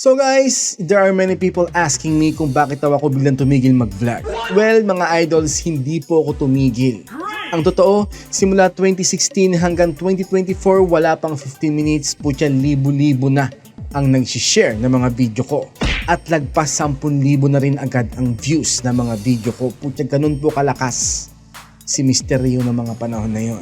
So guys, there are many people asking me kung bakit daw ako biglang tumigil mag-vlog. Well, mga idols, hindi po ako tumigil. Ang totoo, simula 2016 hanggang 2024, wala pang 15 minutes, putya libo-libo na ang nag-share ng mga video ko. At lagpas 10,000 na rin agad ang views ng mga video ko. Putya, ganun po kalakas si. Rio ng mga panahon na yon.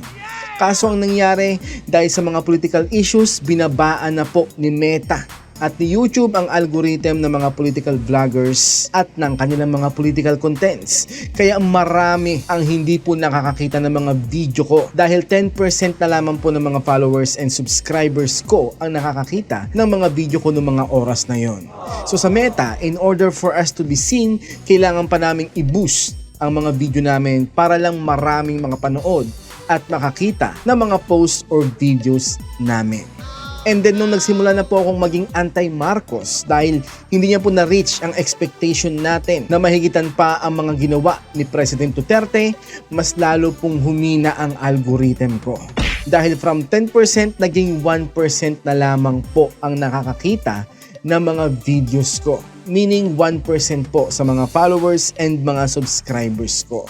Kaso ang nangyari, dahil sa mga political issues, binabaan na po ni Meta at ni YouTube ang algorithm ng mga political vloggers at ng kanilang mga political contents. Kaya marami ang hindi po nakakakita ng mga video ko dahil 10% na lamang po ng mga followers and subscribers ko ang nakakakita ng mga video ko noong mga oras na yon. So sa Meta, in order for us to be seen, kailangan pa naming i-boost ang mga video namin para lang maraming mga panood at makakita ng mga posts or videos namin. And then nung nagsimula na po akong maging anti-Marcos dahil hindi niya po na-reach ang expectation natin na mahigitan pa ang mga ginawa ni President Duterte, mas lalo pong humina ang algorithm ko. Dahil from 10% naging 1% na lamang po ang nakakakita ng mga videos ko. Meaning 1% po sa mga followers and mga subscribers ko.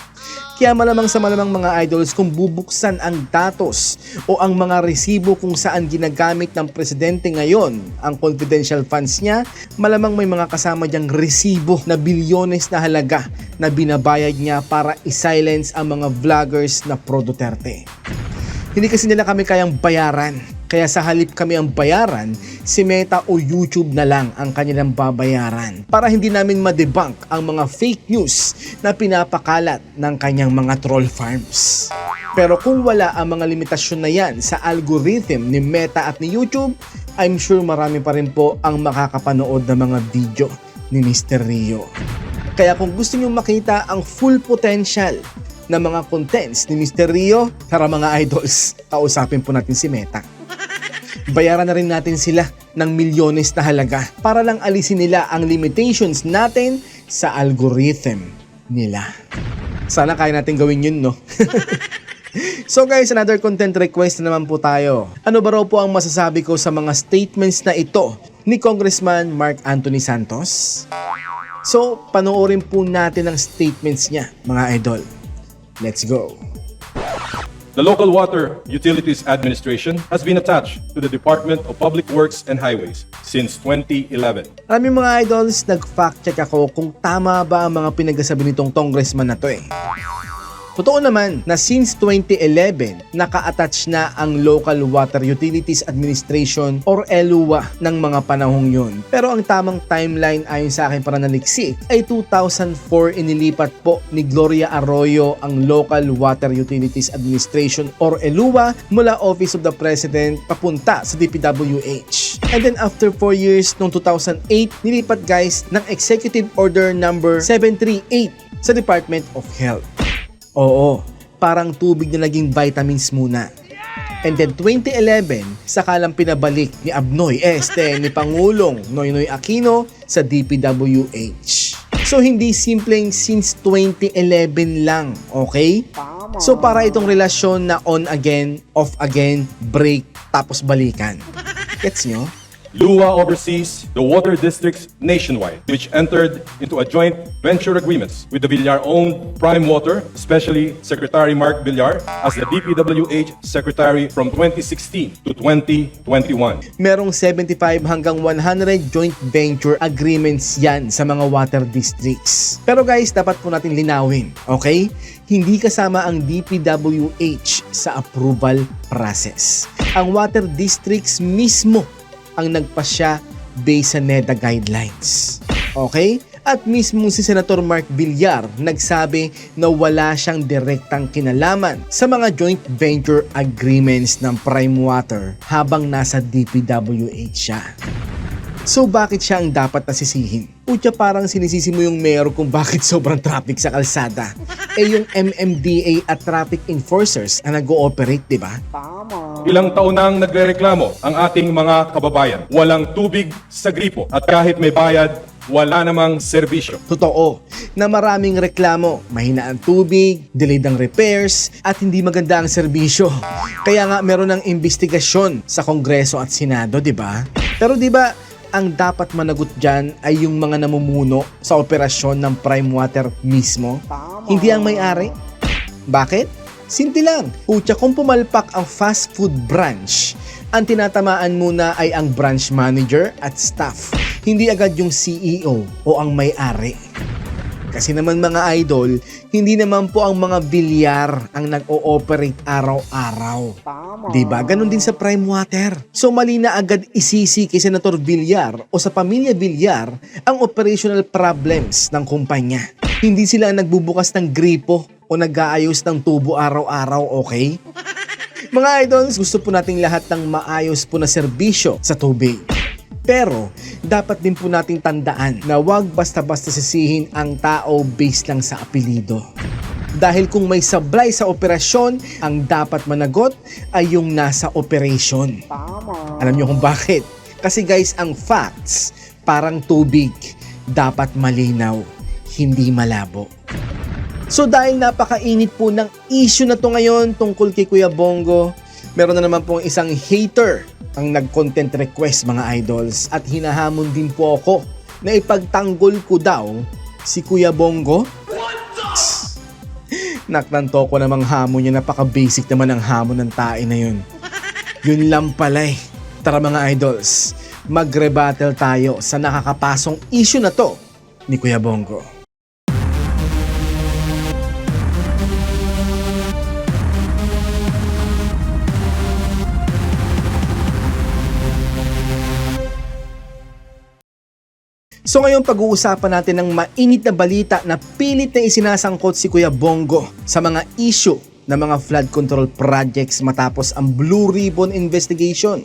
Kaya malamang sa malamang mga idols kung bubuksan ang datos o ang mga resibo kung saan ginagamit ng presidente ngayon ang confidential funds niya, malamang may mga kasama diyang resibo na bilyones na halaga na binabayad niya para i-silence ang mga vloggers na pro Duterte. Hindi kasi nila kami kayang bayaran. Kaya sa halip kami ang bayaran, si Meta o YouTube na lang ang kanilang babayaran para hindi namin ma-debunk ang mga fake news na pinapakalat ng kanyang mga troll farms. Pero kung wala ang mga limitasyon na yan sa algorithm ni Meta at ni YouTube, I'm sure marami pa rin po ang makakapanood ng mga video ni Mr. Rio. Kaya kung gusto nyo makita ang full potential ng mga contents ni Mr. Rio, tara mga idols, kausapin po natin si Meta. Bayaran na rin natin sila ng milyones na halaga para lang alisin nila ang limitations natin sa algorithm nila. Sana kaya natin gawin yun, no? so guys, another content request na naman po tayo. Ano ba raw po ang masasabi ko sa mga statements na ito ni Congressman Mark Anthony Santos? So, panoorin po natin ang statements niya, mga idol. Let's go. The Local Water Utilities Administration has been attached to the Department of Public Works and Highways since 2011. Maraming mga idols, nag-fact check ako kung tama ba ang mga pinagsasabi nitong congressman na to eh. Totoo naman na since 2011, naka-attach na ang Local Water Utilities Administration or LUA ng mga panahong yun. Pero ang tamang timeline ayon sa akin para naliksik ay 2004 inilipat po ni Gloria Arroyo ang Local Water Utilities Administration or LUA mula Office of the President papunta sa DPWH. And then after 4 years, noong 2008, nilipat guys ng Executive Order number 738 sa Department of Health. Oo, parang tubig na naging vitamins muna. And then 2011, saka lang pinabalik ni Abnoy Este ni Pangulong Noynoy Aquino sa DPWH. So hindi simpleng since 2011 lang, okay? So para itong relasyon na on again, off again, break, tapos balikan. Gets nyo? LUA oversees the water districts nationwide, which entered into a joint venture agreements with the Villar-owned Prime Water, especially Secretary Mark Villar, as the DPWH Secretary from 2016 to 2021. merong 75 hanggang 100 joint venture agreements yan sa mga water districts. Pero guys, dapat po natin linawin, okay? Hindi kasama ang DPWH sa approval process. Ang water districts mismo ang nagpasya based sa NEDA guidelines. Okay? At mismo si Senator Mark Villar nagsabi na wala siyang direktang kinalaman sa mga joint venture agreements ng Prime Water habang nasa DPWH siya. So bakit siya ang dapat nasisihin? Utya parang sinisisi mo yung mayor kung bakit sobrang traffic sa kalsada. Eh yung MMDA at traffic enforcers ang nag-ooperate, di ba? Ilang taon nang nagrereklamo ang ating mga kababayan. Walang tubig sa gripo at kahit may bayad, wala namang serbisyo. Totoo na maraming reklamo, mahina ang tubig, delayed ang repairs, at hindi maganda ang serbisyo. Kaya nga meron ng investigasyon sa Kongreso at Senado, di ba? Pero di ba, ang dapat managot dyan ay yung mga namumuno sa operasyon ng Prime Water mismo? Hindi ang may-ari? Bakit? Simple lang. Putya kung pumalpak ang fast food branch, ang tinatamaan muna ay ang branch manager at staff, hindi agad yung CEO o ang may-ari. Kasi naman mga idol, hindi naman po ang mga bilyar ang nag-ooperate araw-araw. Di ba? Ganon din sa Prime Water. So mali na agad isisi kay Senator Villar o sa pamilya Villar ang operational problems ng kumpanya. Hindi sila nagbubukas ng gripo o nag-aayos ng tubo araw-araw, okay? Mga idols, gusto po nating lahat ng maayos po na serbisyo sa tubig. Pero, dapat din po nating tandaan na wag basta-basta sisihin ang tao based lang sa apelido. Dahil kung may sablay sa operasyon, ang dapat managot ay yung nasa operation. Alam niyo kung bakit? Kasi guys, ang facts, parang tubig, dapat malinaw, hindi malabo. So dahil napakainit po ng issue na to ngayon tungkol kay Kuya Bongo, meron na naman pong isang hater ang nag-content request mga idols at hinahamon din po ako na ipagtanggol ko daw si Kuya Bongo. Naktanto ko namang hamon niya, napaka-basic naman ang hamon ng tae na yun. Yun lang pala eh. Tara mga idols, mag-rebuttal tayo sa nakakapasong issue na to ni Kuya Bongo. So ngayon pag-uusapan natin ng mainit na balita na pilit na isinasangkot si Kuya Bongo sa mga issue ng mga flood control projects matapos ang Blue Ribbon investigation.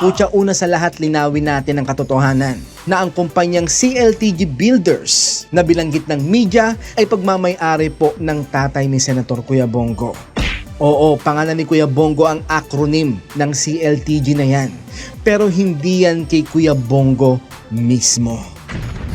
Putya una sa lahat linawin natin ang katotohanan na ang kumpanyang CLTG Builders na bilanggit ng media ay pagmamay-ari po ng tatay ni Senator Kuya Bongo. Oo, pangalan ni Kuya Bongo ang acronym ng CLTG na yan. Pero hindi yan kay Kuya Bongo mismo.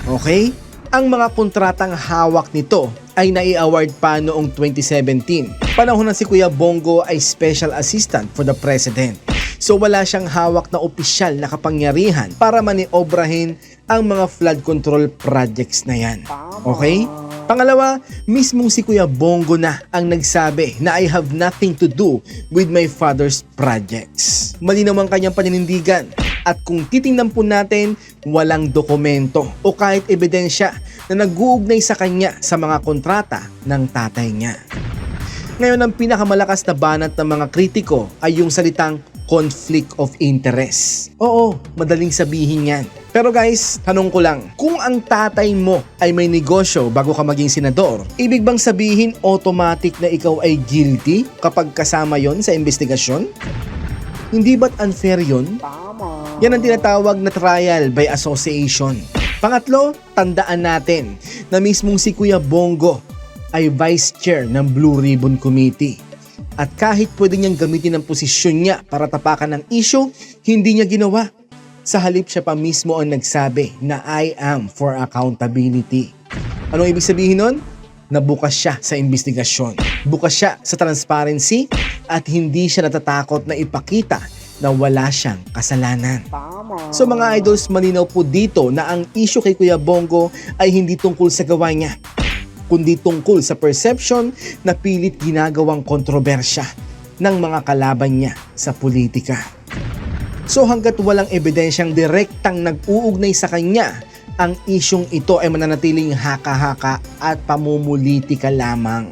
Okay? Ang mga kontratang hawak nito ay nai-award pa noong 2017. Panahon na si Kuya Bongo ay Special Assistant for the President. So wala siyang hawak na opisyal na kapangyarihan para maniobrahin ang mga flood control projects na yan. Okay? Pangalawa, mismong si Kuya Bongo na ang nagsabi na I have nothing to do with my father's projects. Malinaw ang kanyang paninindigan. At kung titingnan po natin, walang dokumento o kahit ebidensya na nag-uugnay sa kanya sa mga kontrata ng tatay niya. Ngayon, ang pinakamalakas na banat ng mga kritiko ay yung salitang conflict of interest. Oo, madaling sabihin yan. Pero guys, tanong ko lang, kung ang tatay mo ay may negosyo bago ka maging senador, ibig bang sabihin automatic na ikaw ay guilty kapag kasama yon sa investigasyon? Hindi ba't unfair yon? Yan ang tinatawag na trial by association. Pangatlo, tandaan natin na mismong si Kuya Bongo ay vice chair ng Blue Ribbon Committee. At kahit pwede niyang gamitin ang posisyon niya para tapakan ng issue, hindi niya ginawa. Sa halip siya pa mismo ang nagsabi na I am for accountability. Anong ibig sabihin nun? Na bukas siya sa investigasyon. Bukas siya sa transparency at hindi siya natatakot na ipakita na wala siyang kasalanan. So mga idols, malinaw po dito na ang issue kay Kuya Bongo ay hindi tungkol sa gawa niya, kundi tungkol sa perception na pilit ginagawang kontrobersya ng mga kalaban niya sa politika. So hanggat walang ebidensyang direktang nag-uugnay sa kanya, ang isyong ito ay mananatiling haka-haka at pamumulitika lamang.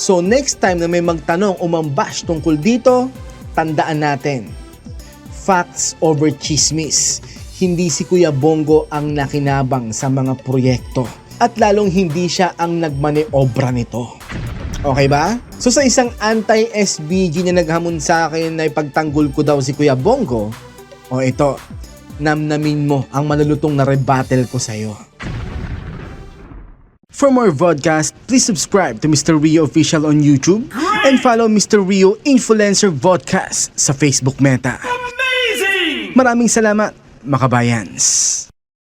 So next time na may magtanong o mambash tungkol dito, tandaan natin, facts over chismis. Hindi si Kuya Bongo ang nakinabang sa mga proyekto at lalong hindi siya ang nagmaneobra nito. Okay ba? So sa isang anti-SBG na naghamon sa akin na ipagtanggol ko daw si Kuya Bongo, o ito, namnamin mo ang malulutong na rebuttal ko sa'yo. For more vodcast, please subscribe to Mr. Rio Official on YouTube and follow Mr. Rio Influencer Vodcast sa Facebook Meta. Amazing! Maraming salamat, makabayans.